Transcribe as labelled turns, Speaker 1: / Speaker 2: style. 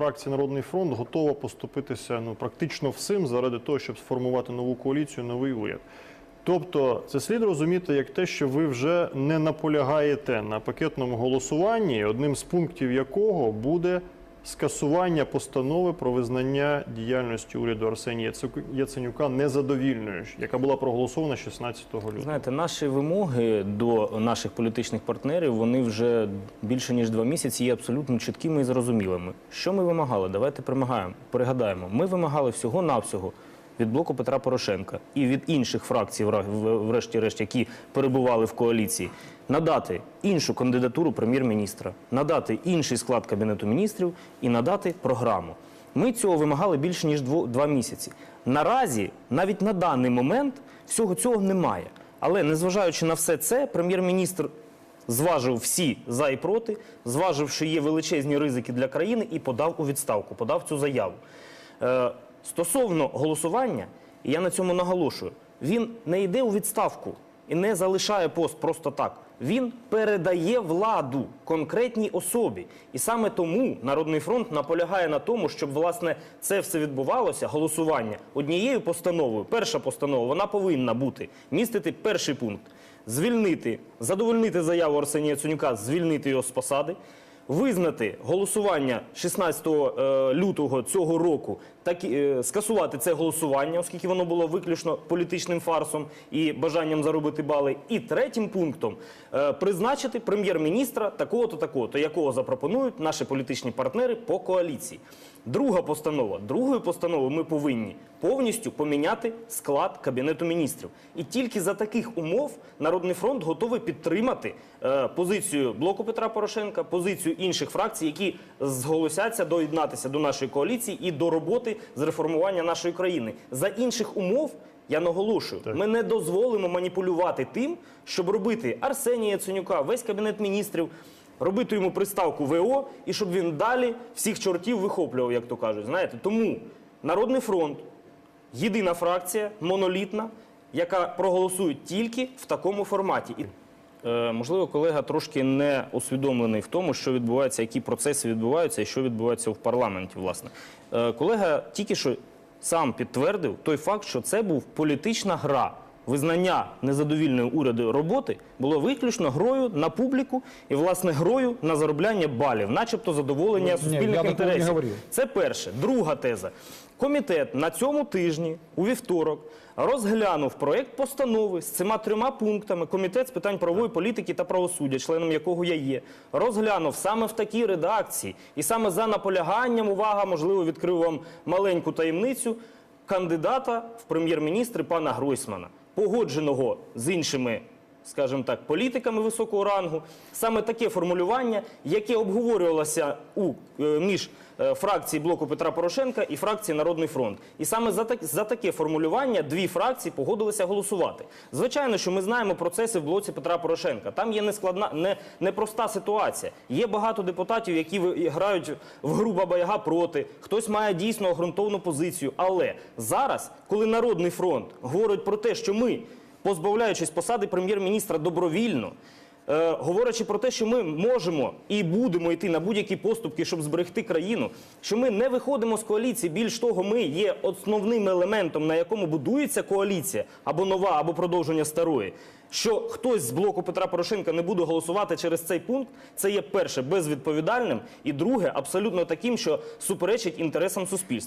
Speaker 1: фракція Народний фронт готова поступитися ну практично всім заради того, щоб сформувати нову коаліцію, новий уряд. Тобто, це слід розуміти як те, що ви вже не наполягаєте на пакетному голосуванні, одним з пунктів якого буде скасування постанови про визнання діяльності уряду Арсенія Яценюка незадовільною, яка була проголосована 16 лютого.
Speaker 2: Знаєте, наші вимоги до наших політичних партнерів вони вже більше ніж два місяці є абсолютно чіткими і зрозумілими. Що ми вимагали? Давайте примагаємо, пригадаємо. Ми вимагали всього навсього від блоку Петра Порошенка і від інших фракцій, врешті-решт, які перебували в коаліції, надати іншу кандидатуру прем'єр-міністра, надати інший склад кабінету міністрів і надати програму. Ми цього вимагали більше ніж два місяці. Наразі, навіть на даний момент, всього цього немає. Але незважаючи на все це, прем'єр-міністр зважив всі за і проти, зважив, що є величезні ризики для країни, і подав у відставку, подав цю заяву. Стосовно голосування, і я на цьому наголошую, він не йде у відставку і не залишає пост просто так. Він передає владу конкретній особі. І саме тому Народний фронт наполягає на тому, щоб власне це все відбувалося, голосування однією постановою. Перша постанова вона повинна бути містити перший пункт: звільнити, задовольнити заяву Арсенія Яценюка, звільнити його з посади. Визнати голосування 16 е, лютого цього року, так е, скасувати це голосування, оскільки воно було виключно політичним фарсом і бажанням заробити бали. І третім пунктом е, призначити прем'єр-міністра такого-то, такого-то, якого запропонують наші політичні партнери по коаліції. Друга постанова. Другою постановою ми повинні повністю поміняти склад кабінету міністрів. І тільки за таких умов Народний фронт готовий підтримати е, позицію блоку Петра Порошенка, позицію інших фракцій, які зголосяться доєднатися до нашої коаліції і до роботи з реформування нашої країни. За інших умов. Я наголошую, ми не дозволимо маніпулювати тим, щоб робити Арсенія Яценюка, весь кабінет міністрів, робити йому приставку ВО і щоб він далі всіх чортів вихоплював, як то кажуть. Знаєте, тому Народний фронт єдина фракція, монолітна, яка проголосує тільки в такому форматі. Е, можливо, колега трошки не усвідомлений в тому, що відбувається, які процеси відбуваються і що відбувається в парламенті. Власне, Е, колега тільки що сам підтвердив той факт, що це був політична гра. Визнання незадовільної уряду роботи було виключно грою на публіку і, власне, грою на заробляння балів, начебто задоволення суспільних інтересів. Це перше. Друга теза. Комітет на цьому тижні, у вівторок, розглянув проєкт постанови з цими трьома пунктами. Комітет з питань правової політики та правосуддя, членом якого я є, розглянув саме в такій редакції. І саме за наполяганням, увага, можливо, відкрив вам маленьку таємницю, кандидата в прем'єр-міністри пана Гройсмана, погодженого з іншими скажімо так, політиками високого рангу. Саме таке формулювання, яке обговорювалося у, е, між е, фракції блоку Петра Порошенка і фракції Народний фронт. І саме за, так, за таке формулювання дві фракції погодилися голосувати. Звичайно, що ми знаємо процеси в блоці Петра Порошенка. Там є нескладна, не, непроста ситуація. Є багато депутатів, які грають в гру Баба Яга проти. Хтось має дійсно ґрунтовну позицію. Але зараз, коли Народний фронт говорить про те, що ми позбавляючись посади прем'єр-міністра добровільно, е, говорячи про те, що ми можемо і будемо йти на будь-які поступки, щоб зберегти країну, що ми не виходимо з коаліції. Більш того, ми є основним елементом, на якому будується коаліція або нова, або продовження старої. Що хтось з блоку Петра Порошенка не буде голосувати через цей пункт, це є перше безвідповідальним, і друге абсолютно таким, що суперечить інтересам суспільства.